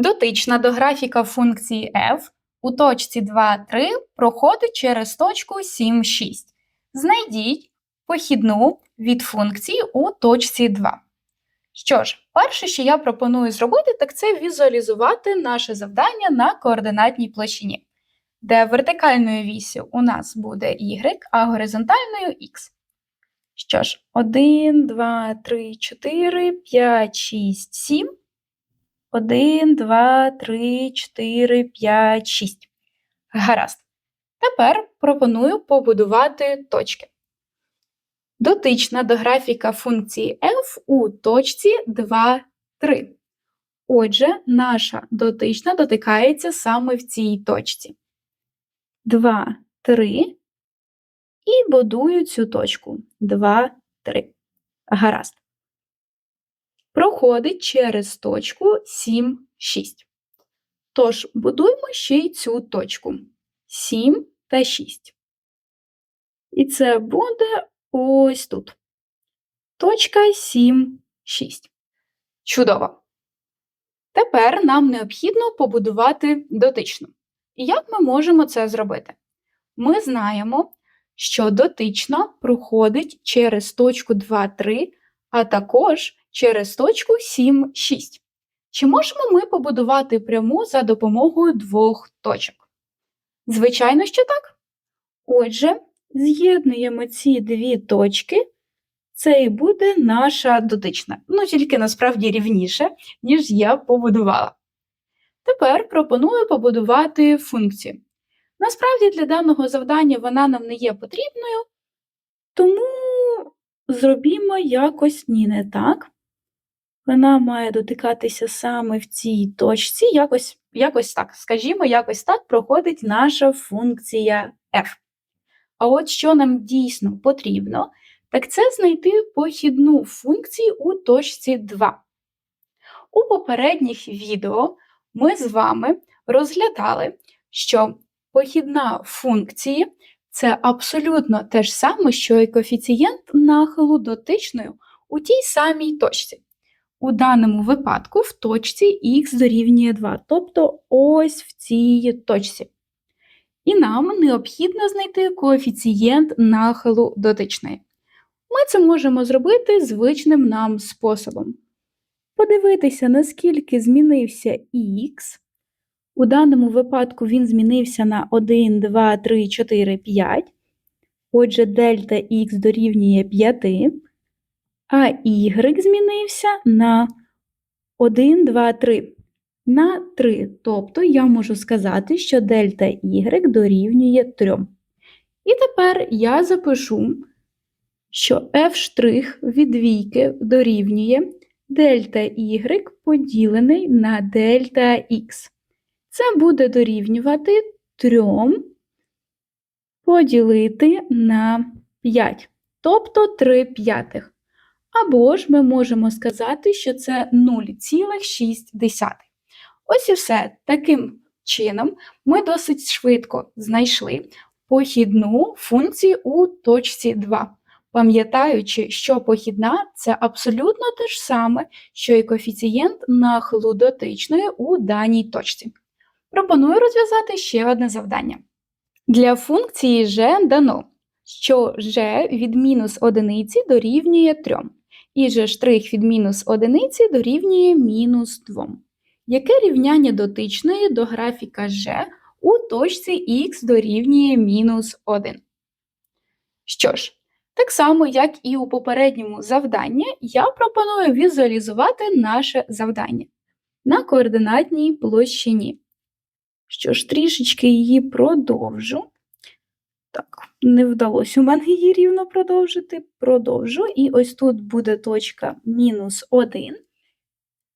Дотична до графіка функції f у точці 2, 3 проходить через точку 7, 6. Знайдіть похідну від функції у точці 2. Що ж, перше, що я пропоную зробити, так це візуалізувати наше завдання на координатній площині, де вертикальною вісю у нас буде y, а горизонтальною x. Що ж, 1, 2, 3, 4, 5, 6, 7. 1, 2, 3, 4, 5, 6. Гаразд. Тепер пропоную побудувати точки. Дотична до графіка функції f у точці 2, 3. Отже, наша дотична дотикається саме в цій точці. 2, 3. І будую цю точку. 2, 3. Гаразд. Проходить через точку 7, 6. Тож, будуємо ще й цю точку 7 та 6. І це буде ось тут. Точка 7, 6. Чудово. Тепер нам необхідно побудувати дотичну. І як ми можемо це зробити? Ми знаємо, що дотична проходить через точку 2, 3, а також через точку 7, 6. Чи можемо ми побудувати пряму за допомогою двох точок? Звичайно, що так. Отже, з'єднуємо ці дві точки, це і буде наша дотична. Ну, тільки насправді рівніше, ніж я побудувала. Тепер пропоную побудувати функцію. Насправді, для даного завдання вона нам не є потрібною, тому зробімо якось ні не так. Вона має дотикатися саме в цій точці, якось якось так, скажімо, якось так проходить наша функція f. А от що нам дійсно потрібно, так це знайти похідну функцію у точці 2. У попередніх відео ми з вами розглядали, що похідна функції це абсолютно те ж саме, що і коефіцієнт нахилу дотичною у тій самій точці. У даному випадку в точці х дорівнює 2, тобто ось в цій точці. І нам необхідно знайти коефіцієнт нахилу дотичної. Ми це можемо зробити звичним нам способом. Подивитися, наскільки змінився х. У даному випадку він змінився на 1, 2, 3, 4, 5. Отже, дельта х дорівнює 5 а y змінився на 1, 2, 3. На 3. Тобто я можу сказати, що дельта y дорівнює 3. І тепер я запишу, що f' від двійки дорівнює дельта y поділений на дельта x. Це буде дорівнювати 3 поділити на 5, тобто 3 п'ятих. Або ж ми можемо сказати, що це 0,6. Ось і все. Таким чином, ми досить швидко знайшли похідну функцію у точці 2, пам'ятаючи, що похідна це абсолютно те ж саме, що і коефіцієнт нахилу дотичної у даній точці. Пропоную розв'язати ще одне завдання. Для функції g дано, що g від мінус одиниці дорівнює 3 і же штрих від мінус одиниці дорівнює мінус 2. Яке рівняння дотичної до графіка g у точці х дорівнює мінус 1? Що ж, так само, як і у попередньому завданні, я пропоную візуалізувати наше завдання на координатній площині. Що ж, трішечки її продовжу. Так, не вдалося у мене її рівно продовжити. Продовжу. І ось тут буде точка мінус 1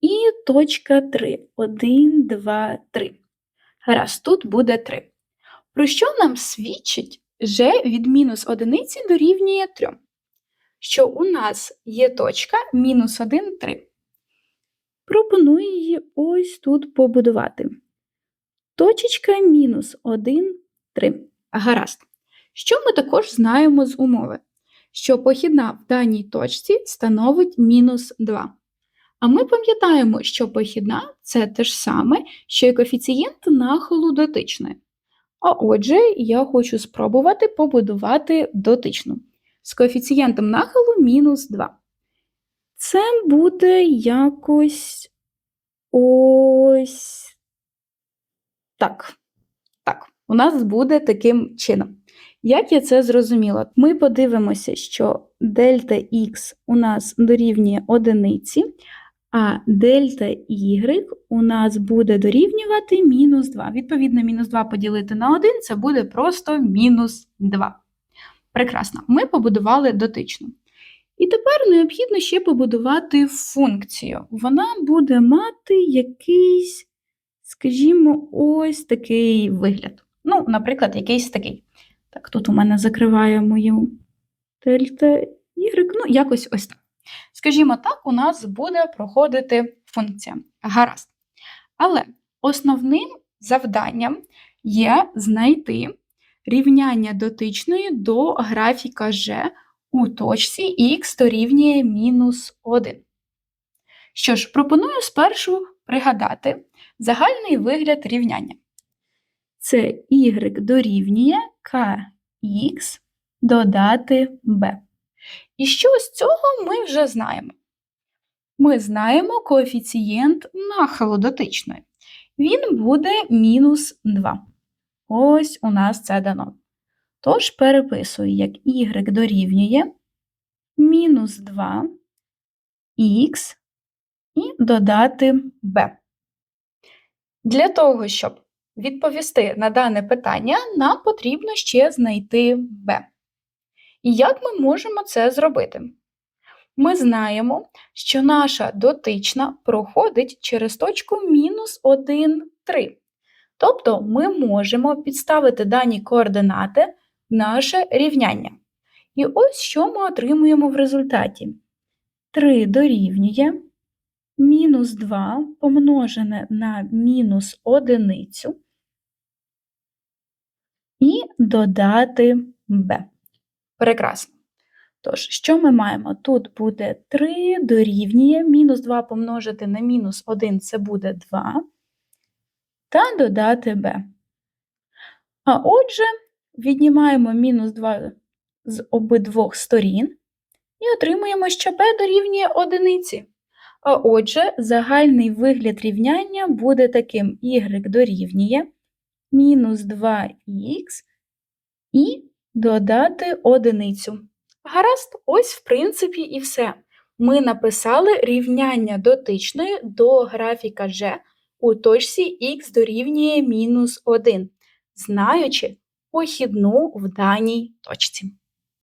і точка 3. 1, 2, 3. Гаразд, тут буде 3. Про що нам свідчить g від мінус одиниці дорівнює 3? Що у нас є точка мінус 1, 3. Пропоную її ось тут побудувати. Точечка мінус 1, 3. Гаразд. Що ми також знаємо з умови? Що похідна в даній точці становить мінус 2. А ми пам'ятаємо, що похідна це те ж саме, що і коефіцієнт нахилу дотичної. А отже, я хочу спробувати побудувати дотичну з коефіцієнтом нахилу мінус 2. Це буде якось ось так. У нас буде таким чином. Як я це зрозуміла? Ми подивимося, що дельта х у нас дорівнює одиниці, а дельта y у нас буде дорівнювати мінус 2. Відповідно, мінус 2 поділити на 1 це буде просто мінус 2. Прекрасно, ми побудували дотичну. І тепер необхідно ще побудувати функцію. Вона буде мати якийсь, скажімо, ось такий вигляд. Ну, наприклад, якийсь такий. Так, тут у мене закриває мою дельта y, ну, якось ось так. Скажімо так, у нас буде проходити функція. Гаразд. Але основним завданням є знайти рівняння дотичної до графіка G у точці х дорівнює мінус 1. Що ж, пропоную спершу пригадати загальний вигляд рівняння. Це y дорівнює kx додати b. І що з цього ми вже знаємо? Ми знаємо коефіцієнт нахилу дотичної. Він буде мінус 2. Ось у нас це дано. Тож переписую, як y дорівнює мінус 2 х і додати b. Для того, щоб відповісти на дане питання, нам потрібно ще знайти b. І як ми можемо це зробити? Ми знаємо, що наша дотична проходить через точку мінус 1, 3. Тобто ми можемо підставити дані координати в наше рівняння. І ось що ми отримуємо в результаті. 3 дорівнює мінус 2 помножене на мінус одиницю і додати b. Прекрасно. Тож, що ми маємо? Тут буде 3 дорівнює, мінус 2 помножити на мінус 1 це буде 2, та додати b. А отже, віднімаємо мінус 2 з обидвох сторін і отримуємо, що b дорівнює одиниці. А отже, загальний вигляд рівняння буде таким y дорівнює мінус 2х і додати одиницю. Гаразд, ось, в принципі, і все. Ми написали рівняння дотичної до графіка G у точці х дорівнює мінус 1, знаючи похідну в даній точці.